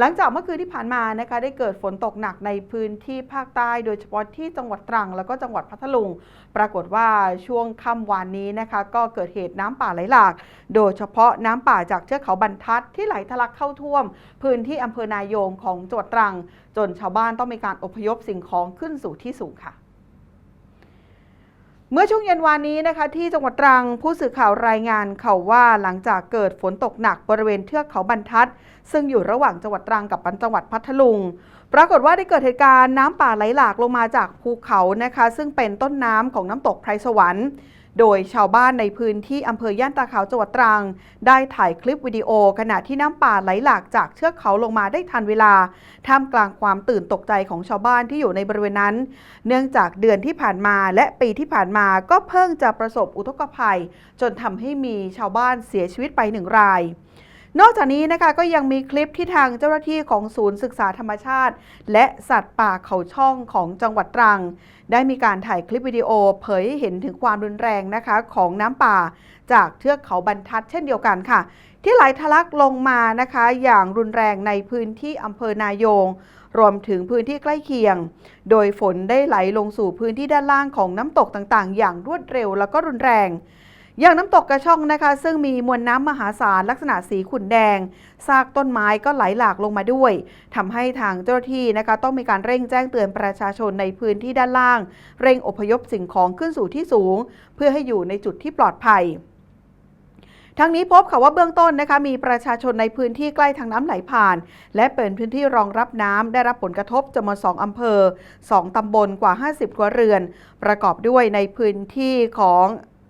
หลังจากเมื่อคืนที่ผ่านมานะคะได้เกิดฝนตกหนักในพื้นที่ภาคใต้ โดยเฉพาะที่จังหวัดตรัง แล้วก็จังหวัดพัทลุง ปรากฏว่าช่วงค่ำวานนี้นะคะ ก็เกิดเหตุน้ำป่าไหลหลาก โดยเฉพาะน้ำป่าจากเทือกเขาบรรทัดที่ไหลทะลักเข้าท่วม พื้นที่อำเภอนายงของจังหวัดตรัง จนชาวบ้านต้องมีการอพยพสิ่งของขึ้นสู่ที่สูงค่ะ เมื่อช่วงเย็นวานนี้นะคะ ที่จังหวัดตรังผู้สื่อข่าวรายงานเขาว่าหลังจากเกิดฝนตกหนักบริเวณเทือกเขาบรรทัด ซึ่งอยู่ระหว่างจังหวัดตรังกับจังหวัดพัทลุง ปรากฏว่าได้เกิดเหตุการณ์น้ำป่าไหลหลากลงมาจากภูเขานะคะ ซึ่งเป็นต้นน้ำของน้ำตกไพรสวรรค์ โดยชาวบ้านในพื้นที่อำเภอย่านตาขาวจังหวัดตรัง ได้ถ่ายคลิปวิดีโอ ขณะที่น้ำป่าไหลหลากจากเชือกเขาลงมาได้ทันเวลา ท่ามกลางความตื่นตกใจของชาวบ้านที่อยู่ในบริเวณนั้น เนื่องจากเดือนที่ผ่านมาและปีที่ผ่านมาก็เพิ่งจะประสบอุทกภัย จนทำให้มีชาวบ้านเสียชีวิตไปหนึ่งราย นอกจากนี้นะคะก็ยังมีคลิปที่ทางเจ้าหน้าที่ของศูนย์ศึกษาธรรมชาติ และสัตว์ป่าเขาช่องของจังหวัดตรัง ได้มีการถ่ายคลิปวิดีโอเผยให้เห็นถึงความรุนแรงนะคะของน้ำป่า จากเทือกเขาบรรทัดเช่นเดียวกันค่ะ ที่ไหลทะลักลงมานะคะอย่างรุนแรงในพื้นที่อำเภอนายง รวมถึงพื้นที่ใกล้เคียง โดยฝนได้ไหลลงสู่พื้นที่ด้านล่างของน้ำตกต่างๆ อย่างรวดเร็วแล้วก็รุนแรง อย่างน้ำตกกระช่องนะคะ ซึ่งมีมวลน้ำมหาศาลลักษณะสีขุ่นแดง ซากต้นไม้ก็ไหลหลากลงมาด้วยทำให้ทางเจ้าหน้าที่นะคะ ต้องมีการเร่งแจ้งเตือนประชาชนในพื้นที่ด้านล่าง เร่งอพยพสิ่งของขึ้นสู่ที่สูง เพื่อให้อยู่ในจุดที่ปลอดภัยทั้งนี้พบค่ะว่าเบื้องต้นนะคะมีประชาชนในพื้นที่ใกล้ทางน้ำไหลผ่าน และเป็นพื้นที่รองรับน้ำได้รับผลกระทบจำนวน2อำเภอ 2ตำบลกว่า 50ครัวเรือน ประกอบด้วยในพื้นที่ของ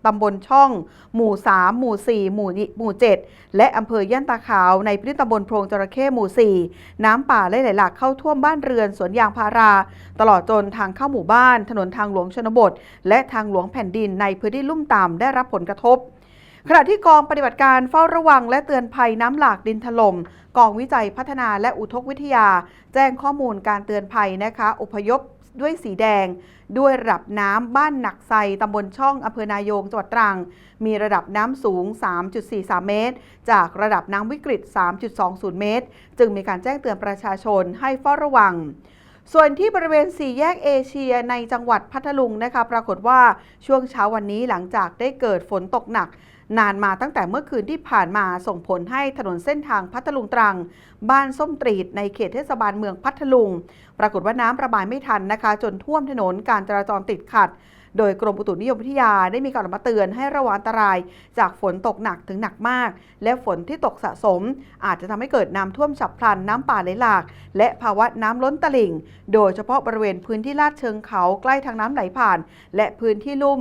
ตำบลช่อง หมู่ 3 หมู่ 4 หมู่หมู่ 7 และอำเภอย่านตาขาวในพื้นที่ตำบลโพรงจระเข้หมู่ 4 น้ำป่าไหลไหลหลากเข้าท่วมบ้านเรือนสวนยางพารา ตลอดจนทางเข้าหมู่บ้าน ถนนทางหลวงชนบท และทางหลวงแผ่นดินในพื้นที่ลุ่มต่ำได้รับผลกระทบขณะที่กองปฏิบัติการเฝ้าระวังและเตือนภัยน้ำหลากดินถล่ม กองวิจัยพัฒนาและอุทกวิทยา แจ้งข้อมูลการเตือนภัยนะคะ อพยพ ด้วยสีแดง ด้วยระดับน้ำบ้านหนักไซตำบลช่องอำเภอนายงจังหวัดตรัง มีระดับน้ำสูง 3.43 เมตร จากระดับน้ำวิกฤต 3.20 เมตร จึงมีการแจ้งเตือนประชาชนให้เฝ้าระวังส่วนที่บริเวณสี่แยกเอเชียในจังหวัดพัทลุงนะคะ ปรากฏว่าช่วงเช้าวันนี้หลังจากได้เกิดฝนตกหนัก นานมาตั้งแต่เมื่อคืนที่ผ่านมาส่งผลให้ถนนเส้นทางพัทลุงตรัง บ้านส้มตรีดในเขตเทศบาลเมืองพัทลุง ปรากฏว่าน้ำระบายไม่ทันนะคะ จนท่วมถนนการจราจรติดขัด โดยกรมอุตุนิยมวิทยาได้มีการออกมาเตือนให้ระวังอันตราย จากฝนตกหนักถึงหนักมาก และฝนที่ตกสะสม อาจจะทำให้เกิดน้ำท่วมฉับพลันน้ำป่าไหลหลาก และภาวะน้ำล้นตลิ่ง โดยเฉพาะบริเวณพื้นที่ลาดเชิงเขาใกล้ทางน้ำไหลผ่าน และพื้นที่ลุ่ม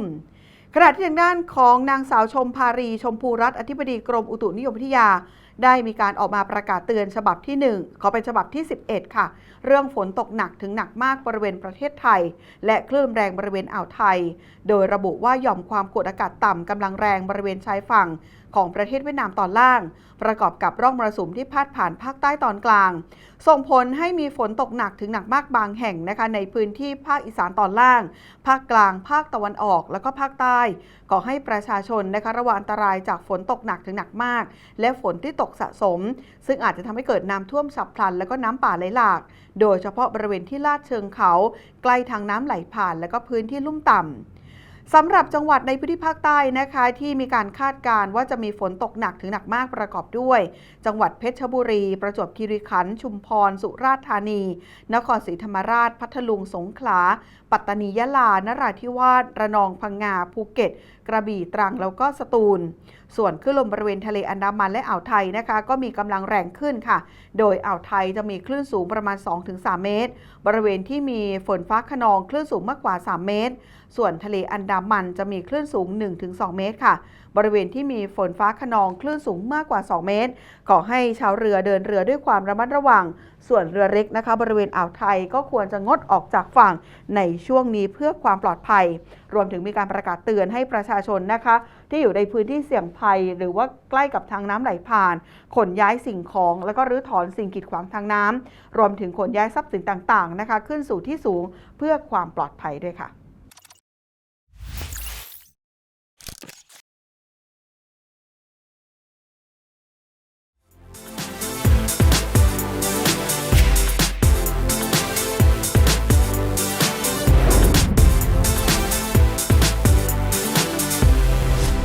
ขณะที่ทางด้านของนางสาวชมภารี ชมพูรัตน์อธิบดีกรมอุตุนิยมวิทยา ได้มีการออกมาประกาศเตือนฉบับที่ 1 ขอเป็นฉบับที่ 11 ค่ะ เรื่องฝนตกหนักถึงหนักมากบริเวณประเทศไทย และคลื่นแรงบริเวณอ่าวไทย โดยระบุว่าหย่อมความกดอากาศต่ำกำลังแรงบริเวณชายฝั่งของประเทศเวียดนามตอนล่าง ประกอบกับร่องมรสุมที่พาดผ่านภาคใต้ตอนกลาง ส่งผลให้มีฝนตกหนักถึงหนักมากบางแห่งนะคะในพื้นที่ภาคอีสานตอนล่าง ภาคกลาง ภาคตะวันออก แล้วก็ภาคใต้ขอให้ประชาชนนะคะระวังอันตรายจากฝนตกหนักถึงหนักมาก และฝนที่ตกสะสม ซึ่งอาจจะทำให้เกิดน้ำท่วมฉับพลัน และก็น้ำป่าไหลหลาก โดยเฉพาะบริเวณที่ลาดเชิงเขา ใกล้ทางน้ำไหลผ่าน และก็พื้นที่ลุ่มต่ำ สำหรับจังหวัดในพื้นที่ภาคใต้นะคะ ที่มีการคาดการณ์ว่าจะมีฝนตกหนักถึงหนักมากประกอบด้วย จังหวัดเพชรบุรี ประจวบคีรีขันธ์ชุมพร สุราษฎร์ธานี นครศรีธรรมราช พัทลุงสงขลา ปัตตานียะลานราธิวาสระนองพังงาภูเก็ต กระบี่ตรังแล้วก็สตูล ส่วนคลื่นลมบริเวณทะเลอันดามันและอ่าวไทยนะคะ ก็มีกำลังแรงขึ้นค่ะ โดยอ่าวไทยจะมีคลื่นสูงประมาณ 2-3 เมตร บริเวณที่มีฝนฟ้าขนองคลื่นสูงมากกว่า 3 เมตร ส่วนทะเลอันดามันจะมีคลื่นสูง 1-2 เมตรค่ะ บริเวณที่มีฝนฟ้าขนองคลื่นสูงมากกว่า 2 เมตร ขอให้ชาวเรือเดินเรือด้วยความระมัดระวัง ส่วนเรือเล็กนะคะ บริเวณอ่าวไทยก็ควรจะงดออกจากฝั่งในช่วงนี้เพื่อความปลอดภัย รวมถึงมีการประกาศเตือนให้ประชาาชนนะคะ ที่อยู่ในพื้นที่เสี่ยงภัย หรือว่าใกล้กับทางน้ำไหลผ่าน ขนย้ายสิ่งของ แล้วก็รื้อถอนสิ่งกีดขวางทางน้ำรวมถึงขนย้ายทรัพย์สินต่างๆนะคะ ขึ้นสู่ที่สูงเพื่อความปลอดภัยด้วยค่ะ